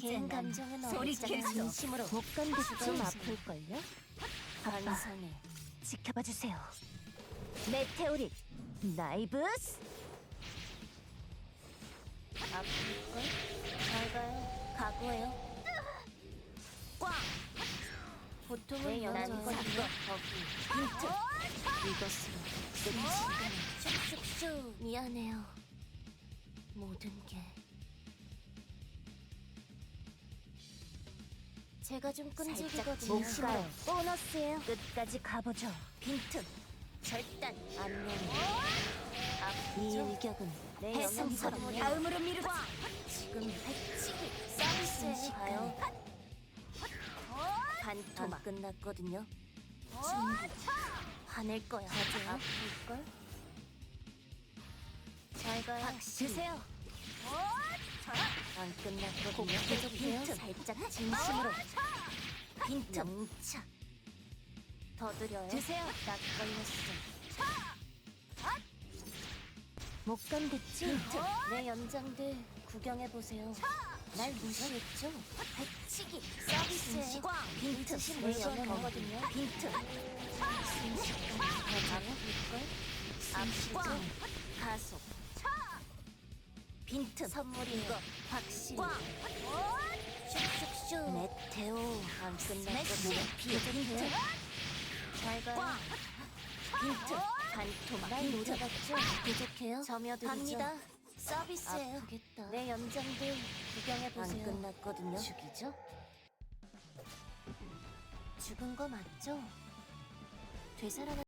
개인 감정은 소리치겠어. 진심으로 못 건드리죠. 좀 아플걸요? 반성해. 지켜봐 주세요. 메테오릿 나이브스 아플걸? 잘 가요. 각오해요. 꽝! 보통은 내 연장 이거 거기 힌트 이것으로 끝이 슉슉슉 미안해요 제가 좀 끈질기거든요. 목가요. 보너스예요. 끝까지 가보죠. 빈틈. 절단. 안녕. 이? 일격은 내 해성처럼 영웅처럼 다음으로 미루고 지금 배치기. 서비스에 가요. 반토막. 안 끝났거든요. 화낼 거야. 아플걸? 잘 가요. 드세요. 안 끝났거든요 빈틈 살짝 진심으로 빈틈 더 드려요 드세요. 딱 걸렸어 못? 빈틈 내 연장들 구경해보세요 날 무시했죠? 배치기 서비스에 꽝 빈틈 내 연장거든요 빈틈 순식간에 아플걸? 아프죠? 가속 빈틈 선물이 이거 확실히. 꽝 슉슉슉. 메테오. 안 끝났거든요? 빈틈 잘 가요. 빈틈 반토막 날 노려봤죠? 부족해요? 점여드리죠. 갑니다. 서비스예요. 아프겠다. 내 연장들 구경해보세요. 안 끝났거든요. 죽이죠? 죽은 거 맞죠? 되살아나